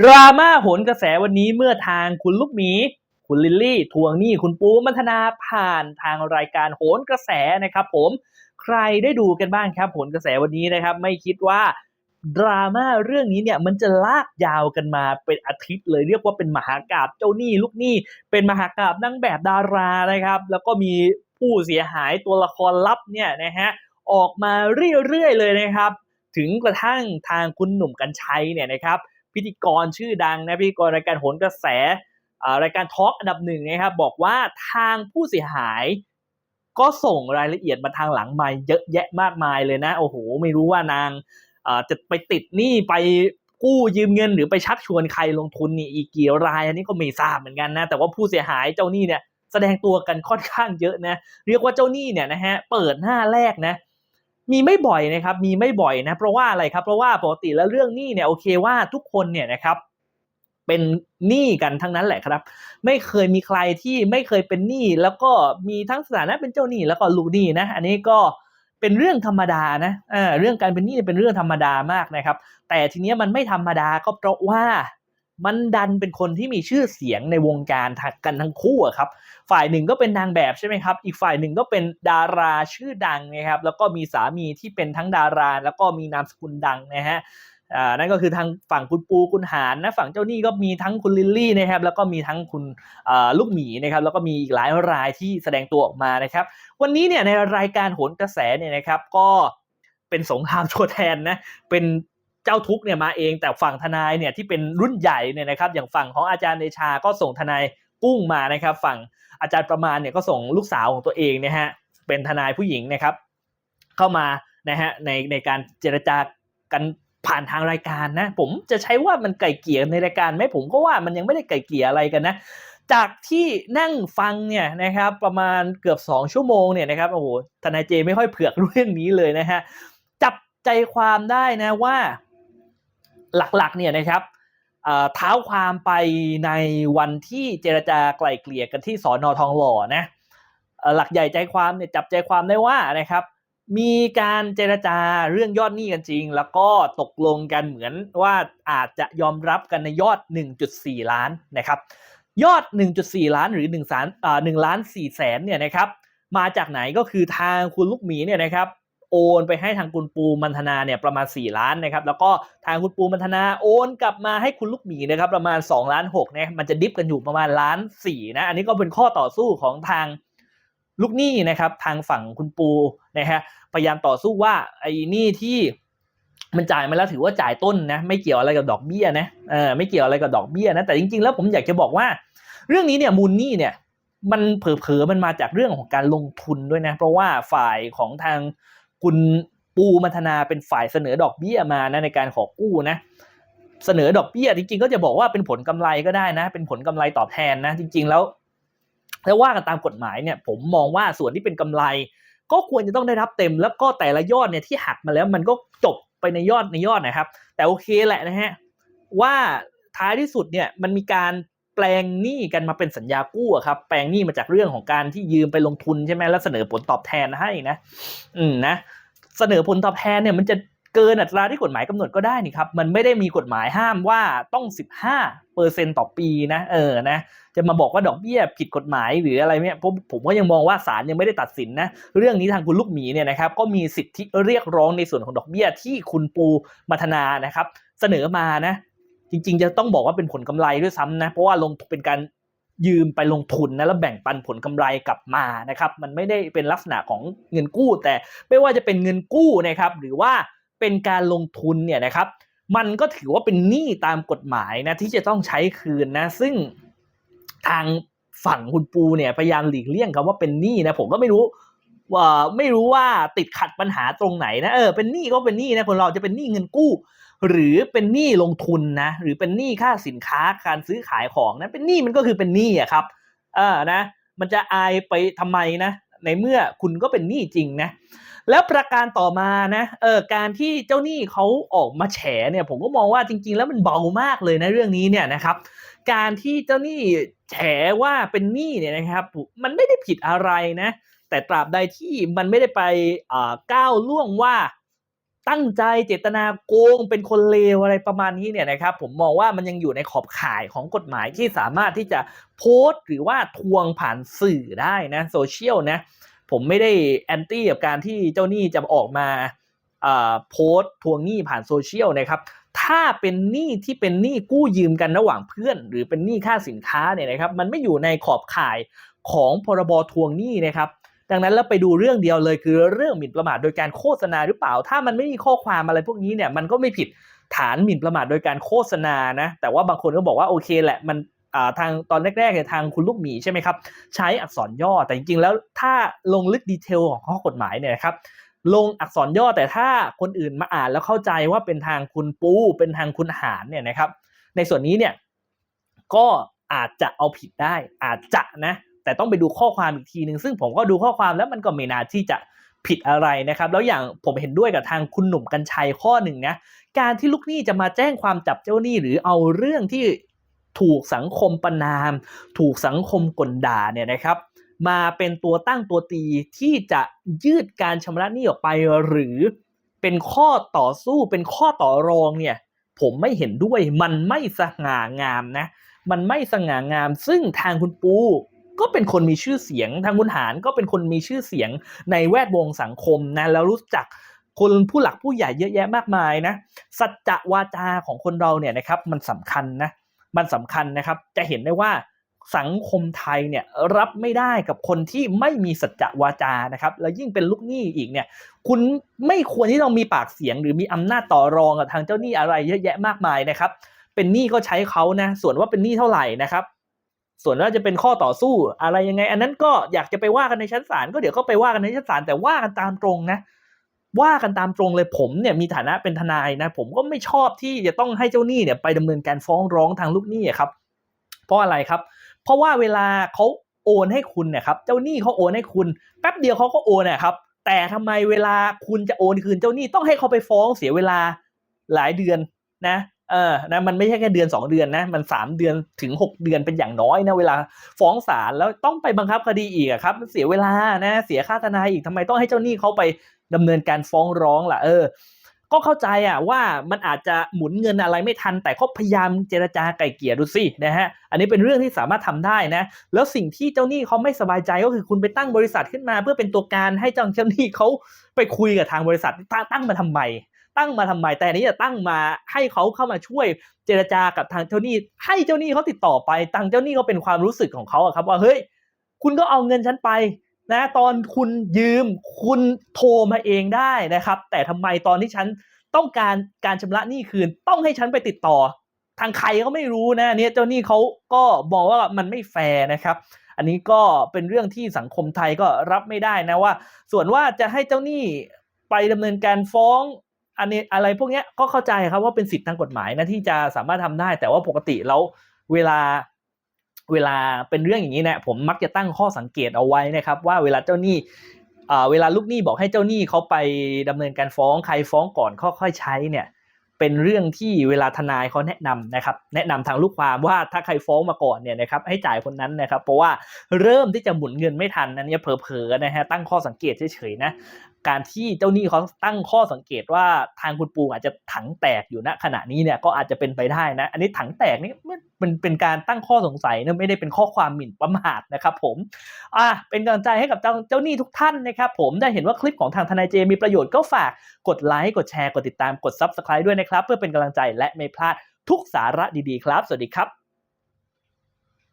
ดราม่าโหนกระแสวันนี้เมื่อทางคุณลูกหมี คุณลิลลี่ ทวงหนี้คุณปูมัทนาผ่านทางรายการโหนกระแสนะครับผมใครได้ดูกันบ้างครับโหนกระแสวันนี้นะครับ ไม่คิดว่าดราม่าเรื่องนี้เนี่ยมันจะลากยาวกันมาเป็นอาทิตย์เลยเรียกว่าเป็นมหากราบเจ้าหนี้ลูกหนี้ เป็นมหากราบนางแบบดารานะครับ แล้วก็มีผู้เสียหายตัวละครลับเนี่ยนะฮะออกมาเรื่อยๆเลยนะครับ ถึงกระทั่งทางคุณหนุ่มกัญชัยเนี่ยนะครับ พิธีกรชื่อดังนะพิธีกรรายการโหนกระแสรายการทอล์กอันดับหนึ่งนะครับบอกว่าทางผู้เสียหายก็ส่งรายละเอียดมาทางหลังมาเยอะแยะมากมายเลยนะ โอ้โห ไม่รู้ว่านางจะไปติดหนี้ไปกู้ยืมเงินหรือไปชักชวนใครลงทุนนี่อีกกี่ราย อันนี้ก็ไม่ทราบเหมือนกันนะ แต่ว่าผู้เสียหายเจ้าหนี้เนี่ยแสดงตัวกันค่อนข้างเยอะนะ เรียกว่าเจ้าหนี้เนี่ยนะฮะเปิดหน้าแรกนะ มีไม่บ่อยนะครับมีไม่บ่อยนะเพราะว่าอะไรครับเพราะว่าปกติแล้วเรื่องหนี้เนี่ยโอเคว่าทุกคนเนี่ยนะครับเป็นหนี้กันทั้งนั้นแหละครับ ไม่เคยมีใครที่ไม่เคยเป็นหนี้แล้วก็มีทั้งสถานะเป็นเจ้าหนี้แล้วก็ลูกหนี้นะอันนี้ก็เป็นเรื่องธรรมดานะเออเรื่องการเป็นหนี้เป็นเรื่องธรรมดามากนะครับ แต่ทีเนี้ยมันไม่ธรรมดาก็เพราะว่า มันดันเป็นคนที่มีชื่อเสียงในวงการทักกันทั้งคู่อะครับ ฝ่ายหนึ่งก็เป็นนางแบบใช่ไหมครับ อีกฝ่ายหนึ่งก็เป็นดาราชื่อดังนะครับ แล้วก็มีสามีที่เป็นทั้งดารา แล้วก็มีนามสกุลดังนะฮะนั่นก็คือทางฝั่งคุณปูคุณหารนะฝั่งเจ้าหนี้ก็มีทั้งคุณลิลลี่นะครับแล้วก็มีทั้งคุณลูกหมีนะครับแล้วก็มีอีกหลายรายที่แสดงตัวออกมานะครับ วันนี้เนี่ยในรายการโหนกระแสเนี่ยนะครับก็เป็นสงครามตัวแทนนะเป็น เจ้าทุกเนี่ยมาเองแต่ฝั่งทนายเนี่ยที่เป็นรุ่นใหญ่เนี่ยนะครับอย่างฝั่งของอาจารย์เดชาก็ส่งทนายกุ้งมานะครับ ฝั่งอาจารย์ประมาณเนี่ยก็ส่งลูกสาวของตัวเองนะฮะเป็นทนายผู้หญิงนะครับ เข้ามานะฮะในในการเจรจากันผ่านทางรายการนะ ผมจะใช้ว่ามันไก่เกี่ยในรายการไหมผมก็ว่ามันยังไม่ได้ไก่เกี่ยอะไรกันนะจากที่นั่งฟังเนี่ยนะครับประมาณเกือบ 2 ชั่วโมงเนี่ยนะครับโอ้โหทนายเจไม่ค่อยเผือกเรื่องนี้เลยนะฮะจับใจความได้นะว่า หลักๆเนี่ยนะครับเท้าความไปในวันที่เจรจาไกล่เกลี่ยกันที่สอนอทองหล่อนะหลักใหญ่ใจความเนี่ยจับใจความได้ว่านะครับมีการเจรจาเรื่องยอดหนี้กันจริง แล้วก็ตกลงกันเหมือนว่าอาจจะยอมรับกันในยอด 1.4 ล้านนะครับยอด 1.4 ล้านหรือ1สานอ่า1ล้าน4แสนเนี่ยนะครับมาจากไหนก็คือทางคุณลูกหมีเนี่ยนะครับ โอนไปให้ทางคุณปูมันธนาเนี่ยประมาณ 4 ล้านนะครับแล้วก็ทางคุณปูมันธนาโอนกลับมาให้คุณลูกหมีนะครับประมาณ2ล้าน6นะมันจะดิฟกันอยู่ประมาณล้าน4นะอันนี้ก็เป็นข้อต่อสู้ของทางลูกหนี้นะครับทางฝั่งคุณปูนะฮะพยายามต่อสู้ว่าไอ้นี้ที่มันจ่ายมาแล้วถือว่าจ่ายต้นนะไม่เกี่ยวอะไรกับดอกเบี้ยนะเออไม่เกี่ยวอะไรกับดอกเบี้ยนะแต่จริงๆ แล้วผมอยากจะบอกว่า เรื่องนี้เนี่ยมูลนี้เนี่ยมันเผลอๆมันมาจากเรื่องของการลงทุนด้วยนะ เพราะว่าฝ่ายของทาง คุณปูมัทนาเป็นฝ่ายเสนอดอกเบี้ยมานะในการขอกู้นะเสนอดอกเบี้ยจริงๆก็จะบอกว่าเป็นผลกำไรก็ได้นะ เป็นผลกำไรตอบแทนนะ จริง ๆ แล้วถ้าว่ากันตามกฎหมายเนี่ยผมมองว่าส่วนที่เป็นกำไร ก็ควรจะต้องได้รับเต็ม แล้วก็แต่ละยอดเนี่ยที่หักมาแล้วมันก็จบไปในยอดในยอดนะครับ แต่โอเคแหละนะฮะว่าท้ายที่สุดเนี่ยมันมีการ แปลงหนี้กันมาเป็นสัญญากู้ครับ แปลงหนี้มาจากเรื่องของการที่ยืมไปลงทุนใช่ไหมแล้วเสนอผลตอบแทนให้นะ อืมนะเสนอผลตอบแทนเนี่ยมันจะเกินอัตราที่กฎหมายกำหนดก็ได้นี่ครับ มันไม่ได้มีกฎหมายห้ามว่าต้อง 15เปอร์เซ็นต่อปีนะ เออ นะ จะมาบอกว่าดอกเบี้ยผิดกฎหมายหรืออะไรเนี่ยผมผมก็ยังมองว่าศาลยังไม่ได้ตัดสินนะ เรื่องนี้ทางคุณลูกหมีเนี่ยนะครับ ก็มีสิทธิเรียกร้องในส่วนของดอกเบี้ยที่คุณปูมัทนานะครับ เสนอมานะ จริง ๆ จะต้องบอกว่าเป็นผลกำไรด้วยซ้ำนะ เพราะว่าลงเป็นการยืมไปลงทุนนะแล้วแบ่งปันผลกำไรกลับมานะครับ มันไม่ได้เป็นลักษณะของเงินกู้ แต่ไม่ว่าจะเป็นเงินกู้นะครับ หรือว่าเป็นการลงทุนเนี่ยนะครับ มันก็ถือว่าเป็นหนี้ตามกฎหมายนะที่จะต้องใช้คืนนะ ซึ่งทางฝั่งคุณปูเนี่ยพยายามหลีกเลี่ยงคำว่าเป็นหนี้นะผมก็ไม่รู้ว่าไม่รู้ว่าติดขัดปัญหาตรงไหนนะเออเป็นหนี้ก็เป็นหนี้นะคนเราจะเป็นหนี้เงินกู้ หรือเป็นหนี้ลงทุนนะหรือเป็นหนี้ค่าสินค้าการซื้อขายของนะเป็นหนี้มันก็คือเป็นหนี้อะครับเออนะมันจะอายไปทำไมนะในเมื่อคุณก็เป็นหนี้จริงนะแล้วประการต่อมานะเออการที่เจ้าหนี้เขาออกมาแฉเนี่ยผมก็มองว่าจริง ๆ แล้วมันเบามากเลยนะเรื่องนี้เนี่ยนะครับ การที่เจ้าหนี้แฉว่าเป็นหนี้เนี่ยนะครับมันไม่ได้ผิดอะไรนะแต่ตราบใดที่มันไม่ได้ไปก้าวล่วงว่า ตั้งใจเจตนาโกงเป็นคนเลวอะไรประมาณนี้เนี่ยนะครับผมมองว่ามันยังอยู่ในขอบข่ายของกฎหมายที่สามารถที่จะโพสต์หรือว่าทวงผ่านสื่อได้นะโซเชียลนะผมไม่ได้แอนตี้กับการที่เจ้าหนี้จะออกมาโพสต์ทวงหนี้ผ่านโซเชียลนะครับถ้าเป็นหนี้ที่เป็นหนี้กู้ยืมกันระหว่างเพื่อน หรือเป็นหนี้ค่าสินค้าเนี่ยนะครับมันไม่อยู่ในขอบข่ายของพรบทวงหนี้นะครับ ดังนั้นเราไปดูเรื่องเดียวเลยคือเรื่องหมิ่นประมาทโดยการโฆษณาหรือเปล่า ถ้ามันไม่มีข้อความอะไรพวกนี้เนี่ยมันก็ไม่ผิดฐานหมิ่นประมาทโดยการโฆษณานะแต่ว่าบางคนก็บอกว่าโอเคแหละมันทางตอนแรกๆเนี่ยทางคุณลูกหมีใช่ไหมครับใช้อักษรย่อแต่จริงๆแล้วถ้าลงลึกดีเทลของข้อกฎหมายเนี่ยครับลงอักษรย่อแต่ถ้าคนอื่นมาอ่านแล้วเข้าใจว่าเป็นทางคุณปูเป็นทางคุณหารเนี่ยนะครับในส่วนนี้เนี่ยก็อาจจะเอาผิดได้อาจจะนะ แต่ต้องไปดูข้อความอีกทีหนึ่งซึ่งผมก็ดูข้อความแล้วมันก็ไม่น่าที่จะผิดอะไรนะครับ แล้วอย่างผมเห็นด้วยกับทางคุณหนุ่มกัญชัยข้อหนึ่งนะการที่ลูกหนี้จะมาแจ้งความจับเจ้าหนี้หรือเอาเรื่องที่ถูกสังคมประนาม ถูกสังคมกลด่าเนี่ยนะครับ มาเป็นตัวตั้งตัวตีที่จะยืดการชำระหนี้ออกไปหรือเป็นข้อต่อสู้เป็นข้อต่อรองเนี่ยผมไม่เห็นด้วยมันไม่สง่างามนะ มันไม่สง่างาม ซึ่งทางคุณปู ก็เป็นคนมีชื่อเสียงทางคุณหารก็เป็นคนมีชื่อเสียงในแวดวงสังคมนะแล้วรู้จักคนผู้หลักผู้ใหญ่เยอะแยะมากมายนะสัจวาจาของคนเราเนี่ยนะครับมันสำคัญนะมันสำคัญนะครับจะเห็นได้ว่าสังคมไทยเนี่ยรับไม่ได้กับคนที่ไม่มีสัจวาจานะครับแล้วยิ่งเป็นลูกหนี้อีกเนี่ยคุณไม่ควรที่ต้องมีปากเสียง หรือมีอำนาจต่อรองกับทางเจ้าหนี้อะไรเยอะแยะมากมายนะครับเป็นหนี้ก็ใช้เขานะส่วนว่าเป็นหนี้เท่าไหร่นะครับ ส่วนว่าจะเป็นข้อต่อสู้อะไรยังไง อันนั้นก็อยากจะไปว่ากันในชั้นศาลก็เดี๋ยวก็ไปว่ากันในชั้นศาลแต่ว่ากันตามตรงนะ ว่ากันตามตรงเลยผมเนี่ยมีฐานะเป็นทนายนะ ผมก็ไม่ชอบที่จะต้องให้เจ้าหนี้เนี่ยไปดำเนินการฟ้องร้องทางลูกหนี้ครับ เพราะอะไรครับ เพราะว่าเวลาเขาโอนให้คุณเนี่ยครับเจ้าหนี้เขาโอนให้คุณแป๊บเดียวเขาก็โอนนะครับ แต่ทำไมเวลาคุณจะโอนคืนเจ้าหนี้ต้องให้เขาไปฟ้องเสียเวลาหลายเดือนนะ เออนะมันไม่ใช่แค่เดือน 2 เดือนนะมัน 3 เดือนถึง 6 เดือนเป็นอย่างน้อยนะเวลาฟ้องศาลแล้วต้องไปบังคับคดีอีกครับเสียเวลานะเสียค่าทนายอีกทำไมต้องให้เจ้าหนี้เขาไปดำเนินการฟ้องร้องล่ะเออ ก็เข้าใจอะว่ามันอาจจะหมุนเงินอะไรไม่ทัน แต่เขาพยายามเจรจาไก่เกลี่ยดูสินะฮะอันนี้เป็นเรื่องที่สามารถทำได้นะ แล้วสิ่งที่เจ้าหนี้เขาไม่สบายใจก็คือคุณไปตั้งบริษัทขึ้นมา เพื่อเป็นตัวการให้เจ้าเจ้าหนี้เขาไปคุยกับทางบริษัทตั้งมาทำไม ตั้งมาทำไมแต่นี้จะตั้งมาให้เขาเข้ามาช่วยเจรจากับทางเจ้าหนี้ให้เจ้าหนี้เขาติดต่อไปทางเจ้าหนี้ก็เป็นความรู้สึกของเขาอะครับว่าเฮ้ยคุณก็เอาเงินฉันไปนะตอนคุณยืมคุณโทรมาเองได้นะครับ แต่ทำไมตอนที่ฉันต้องการการชำระหนี้คืน ต้องให้ฉันไปติดต่อ ทางใครก็ไม่รู้นะเนี่ยเจ้าหนี้เขาก็บอกว่ามันไม่แฟร์นะครับอันนี้ก็เป็นเรื่องที่สังคมไทยก็รับไม่ได้นะว่า ส่วนว่าจะให้เจ้าหนี้ไปดำเนินการฟ้อง อันนี้อะไรพวกนี้ก็เข้าใจครับว่าเป็นสิทธิทางกฎหมายนะที่จะสามารถทำได้ แต่ว่าปกติแล้วเวลาเวลาเป็นเรื่องอย่างนี้เนะผมมักจะตั้งข้อสังเกตเอาไว้นะครับ ว่าเวลาเจ้าหนี้เวลาลูกหนี้บอกให้เจ้าหนี้เขาไปดำเนินการฟ้องใครฟ้องก่อนค่อยๆใช้เนี่ยเป็นเรื่องที่เวลาทนายเขาแนะนำนะครับ แนะนำทางลูกความว่าถ้าใครฟ้องมาก่อนเนี่ยนะครับให้จ่ายคนนั้นนะครับ เพราะว่าเริ่มที่จะหมุนเงินไม่ทันนันนี้เผลอๆนะฮะตั้งข้อสังเกตเฉยๆนะ การที่เจ้าหนี้เขาตั้งข้อสังเกตว่าทางคุณปูอาจจะถังแตกอยู่ณขณะนี้เนี่ยก็อาจจะเป็นไปได้นะ อันนี้ถังแตกนี่มันเป็นการตั้งข้อสงสัยนะไม่ได้เป็นข้อความหมิ่นประมาทนะครับผมอะเป็นกำลังใจให้กับเจ้าเจ้าหนี้ทุกท่านนะครับผมได้เห็นว่าคลิปของทางทนายเจมีประโยชน์ก็ฝากกดไลค์กดแชร์กดติดตามกด Subscribe ด้วยนะครับ เพื่อเป็นกำลังใจและไม่พลาดทุกสาระดีๆครับ สวัสดีครับ